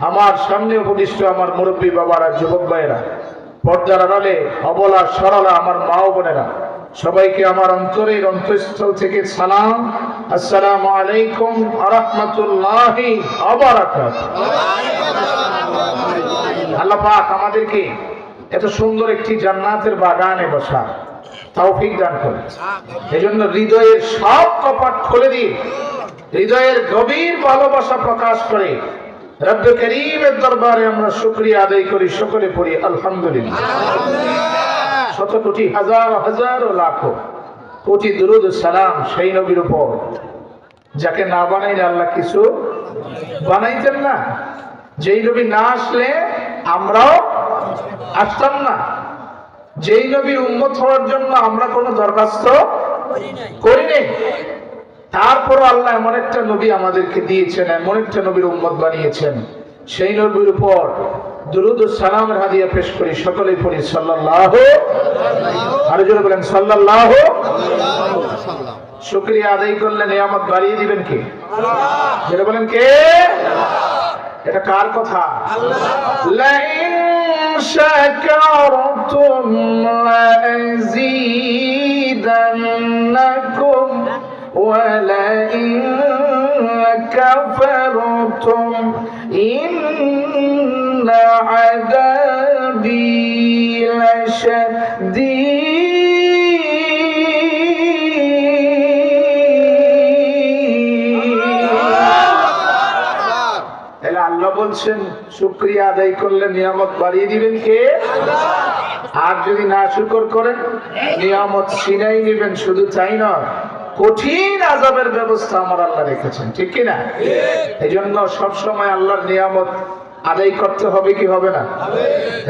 আমার সামনে উপদিষ্ট আমার মুরব্বী বাবারা, যুবক ভাইয়েরা, পর্দার আড়ালে অবলা সরলা আমার মা বোনেরা, সবাইকে আমার অন্তরের অন্তঃস্থল থেকে সালাম, আসসালামু আলাইকুম আরহামতুল্লাহি আবারাকাত আল্লাহ পাক আমাদেরকে এত সুন্দর একটি জান্নাতের বাগানে বসা তৌফিক দান করে এজন্য হৃদয়ের সব কপাট খুলে দিয়ে, হৃদয়ের গভীর ভালোবাসা প্রকাশ করে রব্বে করিমের দরবারে আমরা শুক্রিয়া আদায় করি সকলে পড়ি আলহামদুলিল্লাহ। শত কোটি হাজার হাজার ও লাখো কোটি দুরুদ সালাম সেই নবীর উপর। যাকে না বানাইলে আল্লাহ কিছু বানাইতেন না। যেই নবী না আসলে আমরাও আসতাম না। যেই নবীর উন্মত হওয়ার জন্য আমরা কোনো দরখাস্ত করিনি তারপর আল্লাহ এমন একটা নবী আমাদেরকে দিয়েছেন এমন একটা নবীর উম্মত বানিয়েছেন। সেই নবীর উপর দুরুদ সালামের হাদিয়া পেশ করি সকলেই পড়ি সাল্লাল্লাহ আরও জোরে বলেন সাল্লাল্লাহ শুক্রিয়া আদায় করলে নিয়ামত বাড়িয়ে দিবেন কে? যেটা বলেন কে? এটা কার কথা? লাইন শাকারতুম লাযীদান্নাকুম كفرتم إن عذابي لشديد তাহলে আল্লাহ বলছেন শুক্রিয়া আদায় করলে নিয়ামত বাড়িয়ে দিবেন কে আর যদি না শুকর করেন নিয়ামত ছিনাই নেবেন শুধু তাই নয় কঠিন আজাবের ব্যবস্থা আমার আল্লাহ রেখেছেন, ঠিক কিনা? এই জন্য সবসময় আল্লাহর নিয়ামত আদায় করতে হবে কি হবে না?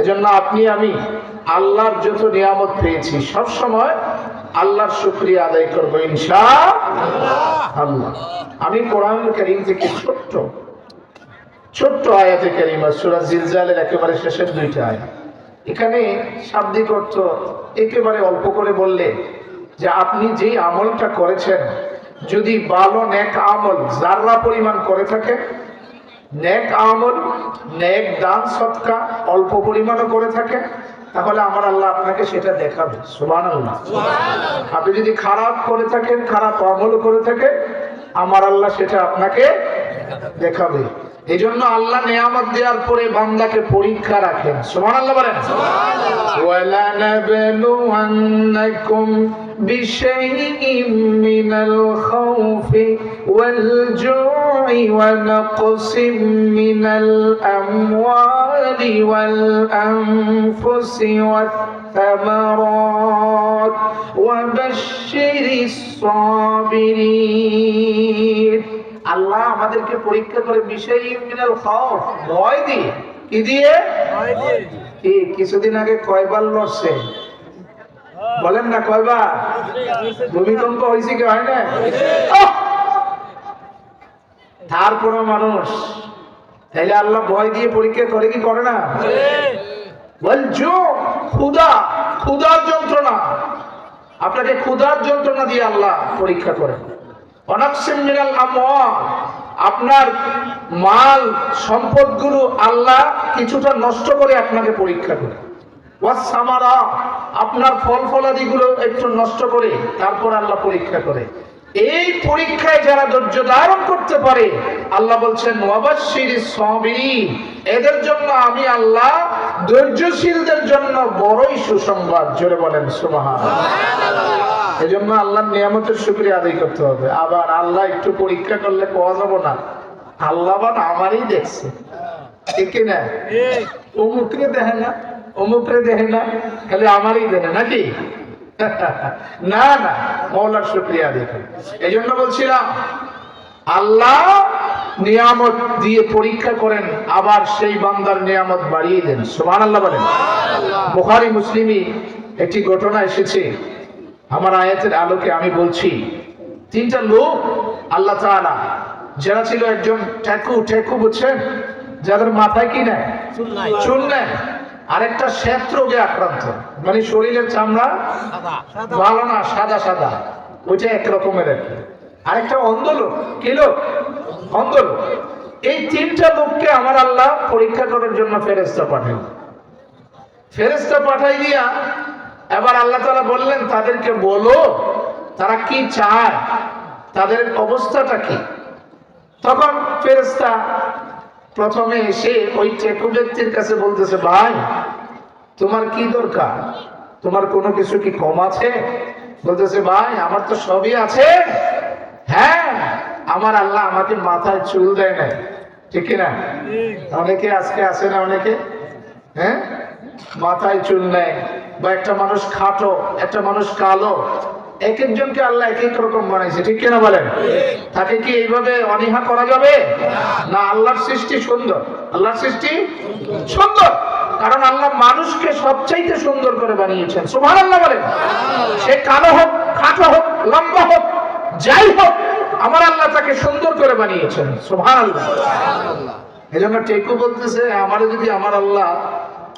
এজন্য আপনি, আমি আল্লাহর যত নিয়ামত পেয়েছি সব সময় আল্লাহর শুক্রিয়া আদায় করব ইনশা আল্লাহ আমি কোরআন করিম থেকে ছোট্ট ছোট্ট আয়াতে কারিমা, সূরা জিলজালের একেবারে শেষের দুইটা আয়াত। এখানে শাব্দিক অর্থ একেবারে অল্প করে বললে যে আপনি যে আমলটা করেছেন যদি বালো নেক আমল জাররা পরিমাণ করে থাকে নেক আমল নেক দান সৎকা অল্প পরিমাণও করে থাকে তাহলে আমার আল্লাহ আপনাকে সেটা দেখাবে। সুবান আপনি যদি খারাপ করে থাকেন খারাপ আমল করে থাকে আমার আল্লাহ সেটা আপনাকে দেখাবে। এই জন্য আল্লাহ নেয়ামত দেওয়ার পরে বান্দাকে পরীক্ষা রাখেন। সুমান আল্লাহ বলেন بِشَيْءٍ مِّنَ الْخَوْفِ وَالْجُوعِ وَنَقْصٍ مِّنَ الْأَمْوَالِ وَالْأَنفُسِ وَالثَّمَرَاتِ وَبَشِّرِ الصَّابِرِينَ আল্লাহ আমাদেরকে পরীক্ষা করে বিষয় মিনাল খাওফ ভয় দিয়ে কি দিয়ে কি কিছুদিন আগে কয়বার লড়ছে বলেন না কয়বার? ভূমিকম্প হয়েছে কি হয় না! তারপরও মানুষ। তাইলে আল্লাহ ভয় দিয়ে পরীক্ষা করে কি করে না? বলছো ক্ষুদা ক্ষুদার যন্ত্রণা। আপনাকে ক্ষুদার যন্ত্রণা দিয়ে আল্লাহ পরীক্ষা করেন। অনাকসিম মিনাল আমওয়াল। আপনার মাল, সম্পদগুলো আল্লাহ কিছুটা নষ্ট করে আপনাকে পরীক্ষা করে ওয়াসামারা আপনার ফল ফলাদিগুলো একটু নষ্ট করে তারপর আল্লাহ পরীক্ষা করে। এই পরীক্ষায় যারা ধৈর্য ধারণ করতে পারে আল্লাহ বলছেন এদের জন্য আমি আল্লাহ ধৈর্যশীলদের জন্য বড়ই সুসংবাদ। জোরে বলেন সুবহানাল্লাহ। এই জন্য আল্লাহর নিয়ামতের শুক্রিয়া আদায় করতে হবে। আবার আল্লাহ একটু পরীক্ষা করলে পাওয়া যাব না। আল্লাহ আমারই দেখছে। ঠিক না অমুকরে দেখে না। অমুকরে দেখে না খালি আমারই দেখে নাকি? না না মৌলার শুক্রিয়া করি এই জন্য বলছিলাম আল্লাহ নিয়ামত দিয়ে পরীক্ষা করেন আবার সেই বান্দার নিয়ামত বাড়িয়ে দেন। সুবহান আল্লাহ বলেন বুখারী মুসলিমই একটি ঘটনা এসেছে। আমার আয়াতের আলোকে আমি বলছি তিনটা লোক আল্লাহ তাআলা যারা ছিল একজন ঠেকু ঠেকু বুঝছেন? যাদের মাথায় কি নেয়? চুল নেয়। আরেকটা শ্বেত রোগে আক্রান্ত। মানে শরীরের চামড়া ভালো না সাদা সাদা। ওইটা এক রকমের আর কি। আরেকটা অন্ধ লোক কি লোক? অন্ধ লোক এই তিনটা লোককে আমার আল্লাহ পরীক্ষা করার জন্য ফেরেস্তা পাঠাই ফেরেস্তা পাঠাই দিয়া এবার আল্লাহ তালা বললেন তাদেরকে বলো তারা কি চায়? তাদের অবস্থাটা কি? তখন ফেরেস্তা প্রথমে এসে ওই টেকু ব্যক্তির কাছে বলতেছে, ভাই, তোমার কি দরকার? তোমার কোনো কিছু কি কম আছে? বলতেছে, ভাই, আমার তো সবই আছে। হ্যাঁ আমার আল্লাহ আমাকে মাথায় চুল দেয় না ঠিক না? অনেকে আজকে আসে না অনেকে? হ্যাঁ? মাথায় চুল নেয়। বা একটা মানুষ খাটো, একটা মানুষ কালো এক একজনকে আল্লাহ এক এক রকম বানাইছে, ঠিক কিনা বলেন? তাকে কি এইভাবে অনীহা করা যাবে? না, আল্লাহর সৃষ্টি সুন্দর। আল্লাহর সৃষ্টি সুন্দর। কারণ আল্লাহ মানুষকে সবচাইতে সুন্দর করে বানিয়েছেন। সুভান আল্লাহ বলেন। সে কালো হোক, খাটো হোক, লম্বা হোক, যাই হোক, আমার আল্লাহ তাকে সুন্দর করে বানিয়েছেন। সুভান আল্লাহ এই জন্য টেকু বলতেছে, আমার যদি আমার আল্লাহ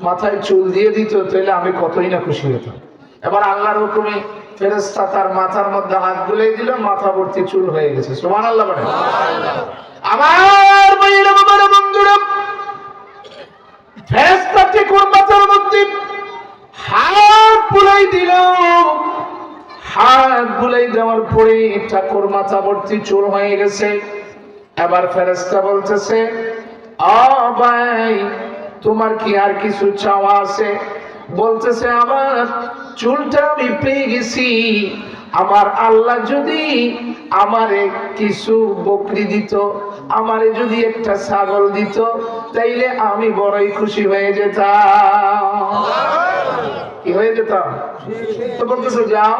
মাথায় চুল দিয়ে দিত, তাহলে আমি কতই না খুশি হতাম। এবার আল্লাহর হুকুমে ফেরেস্তা তার মাথার মধ্যে হাত বুলিয়ে দিল, মাথা ভর্তি চুল হয়ে গেছে। সোমান আল্লাহ বলে আমার ভাইয়েরা বাবারা, বন্ধুরা মাথার মধ্যে হাত বুলাই দিল। হাত বুলাই দেওয়ার পরে ঠাকুর মাথা ভর্তি চুল হয়ে গেছে। এবার ফেরেস্তা বলতেছে ভাই, তোমার কি আর কিছু চাওয়া আছে? বলতেছে, আমার চুলটা আমি পেয়ে গেছি। আমার আল্লাহ যদি আমারে কিছু বকরি দিত, আমারে যদি একটা ছাগল দিত, তাইলে আমি বড়ই খুশি হয়ে যেতাম। কি হয়ে যেতাম? তো বলতেছে, যাও,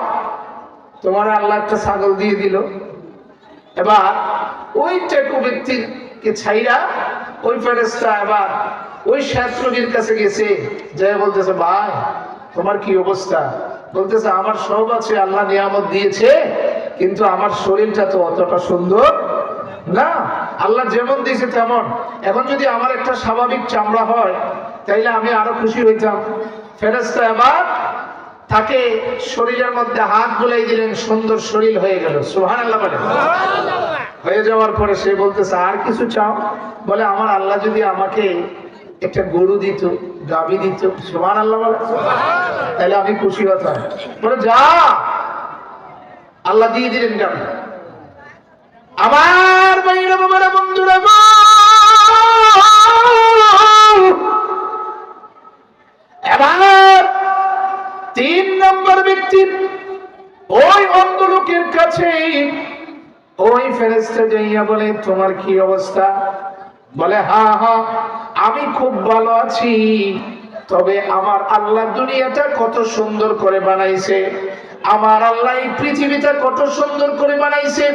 তোমার আল্লাহ একটা ছাগল দিয়ে দিল। এবার ওই টেকু ব্যক্তিকে ছাইরা ওই ফেরেস্তা এবার ওই শাস্ত্রীর কাছে গেছে যে বলতেছে, ভাই তোমার কি অবস্থা? বলতেছে আমার সব আছে আল্লাহ নিয়ামত দিয়েছে কিন্তু আমার শরীরটা তো অতটা সুন্দর না। আল্লাহ যেমন দিয়েছে তেমন। এখন যদি আমার একটা স্বাভাবিক চামড়া হয় তাইলে আমি আরও খুশি হইতাম। ফেরেস্তা এবার তাকে শরীরের মধ্যে হাত বুলাই দিলেন সুন্দর শরীর হয়ে গেল। সুহান আল্লাহ বলে হয়ে যাওয়ার পরে সে বলতেছে আর কিছু চাও? বলে আমার আল্লাহ যদি আমাকে একটা গরু দিত গাবি দিত সুহান আল্লাহ বলে তাহলে আমি খুশি হতাম। বলে যা আল্লাহ দিয়ে দিলেন গাবি আমার বাইরে বাবারা বন্ধুরা এবার তিন নম্বর ব্যক্তি ওই অন্ধ লোকের কাছে ওই ফেরেস্তা যাইয়া বলে তোমার কি অবস্থা? বলে হা হা। আমি খুব ভালো আছি, তবে আমার আল্লাহ দুনিয়াটা কত সুন্দর করে বানাইছে, আমার আল্লাহ এই পৃথিবীটা কত সুন্দর করে বানাইছে।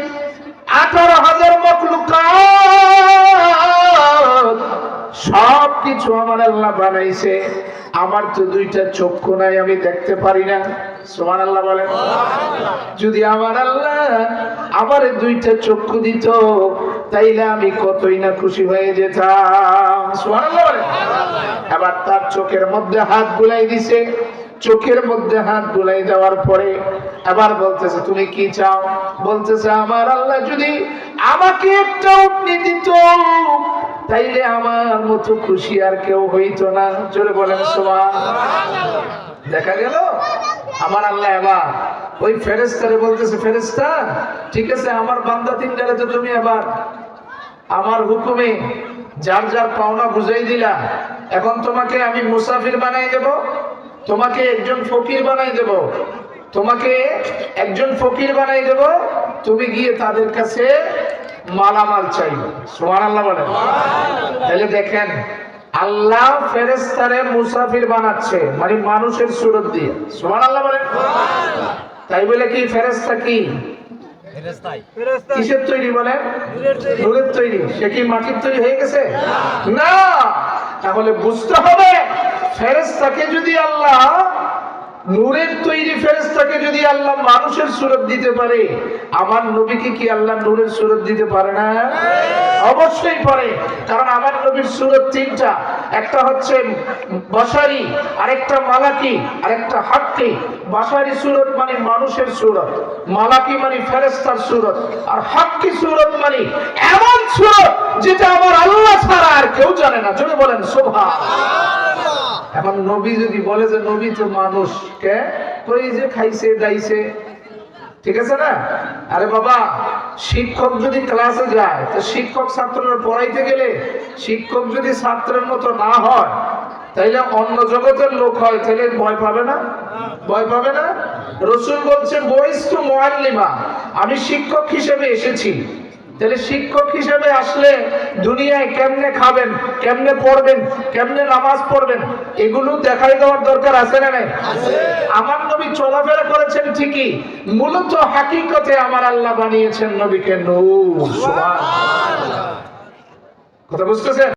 আঠারো হাজার সব কিছু আমার আল্লাহ বানাইছে, আমার তো দুইটা চক্ষু নাই, আমি দেখতে পারি না। সোমান আল্লাহ বলে যদি আমার আল্লাহ আমার দুইটা চক্ষু দিত, তাইলে আমি কতই না খুশি হয়ে যেতাম। এবার তার চোখের মধ্যে হাত বুলাই দিছে। চোখের মধ্যে হাত বুলাই দেওয়ার পরে এবার বলতেছে, তুমি কি চাও? বলতেছে, আমার আল্লাহ যদি আমাকে একটা উটনি দিত, তাইলে আমার মতো খুশি আর কেউ হইতো না। জোরে বলেন সোমা দেখা গেল? আমার আল্লাহ এবার ওই ফেরেস্তারে বলতেছে ফেরেস্তা ঠিক আছে, আমার বান্দা তিনটারে তো তুমি এবার, আমার হুকুমে যার যার পাওনা বুঝাই দিলা এখন তোমাকে আমি মুসাফির বানাই দেব তোমাকে একজন ফকির বানাই দেব তোমাকে একজন ফকির বানাই দেব তুমি গিয়ে তাদের কাছে মালামাল চাইবে। সোমান আল্লাহ বলেন তাহলে দেখেন আল্লাহ ফেরেস্তারে মুসাফির বানাচ্ছে মানে মানুষের সুরত দিয়ে। সোমান আল্লাহ বলেন তাই বলে কি ফেরেস্তা কি? কিসের তৈরি বলে নূরের তৈরি। সে কি মাটির তৈরি হয়ে গেছে? না! তাহলে বুঝতে হবে ফেরেস্তাকে যদি আল্লাহ নূরের তৈরি ফেরেস্তাকে যদি আল্লাহ মানুষের সুরত দিতে পারে আমার নবীকে কি আল্লাহ নূরের সুরত দিতে পারে না? অবশ্যই পারে, কারণ আমার নবীর সুরত তিনটা। একটা হচ্ছে বাসারি আরেকটা মালাকি, আরেকটা হাক্কি। বাসারি সুরত মানে মানুষের সুরত, মালাকি মানে ফেরেস্তার সুরত, আর হাক্কি সুরত মানে এমন সুরত যেটা আমার আল্লাহ ছাড়া আর কেউ জানে না। জোরে বলেন শোভা এখন নবী যদি বলে যে, নবী তো মানুষ, কে? তো এই যে খাইছে, দাইছে? ঠিক আছে না? আরে বাবা শিক্ষক যদি ক্লাসে যায়, তো শিক্ষক ছাত্ররা পড়াইতে গেলে শিক্ষক যদি ছাত্রের মতো না হয়, তাইলে অন্য জগতের লোক হয় তাহলে ভয় পাবে না? ভয় পাবে না? রসুল বলছে বইস তো মোয়াল্লিমা, আমি শিক্ষক হিসেবে এসেছি। তাহলে শিক্ষক হিসেবে আসলে দুনিয়ায় কেমনে খাবেন কেমনে পড়বেন কেমনে নামাজ পড়বেন এগুলো দেখাই দেওয়ার দরকার আছে না নাই? আমার নবী চলাফেরা করেছেন ঠিকই মূলত হাকিকতে আমার আল্লাহ বানিয়েছেন নবীকে নূর। কথা বুঝতেছেন?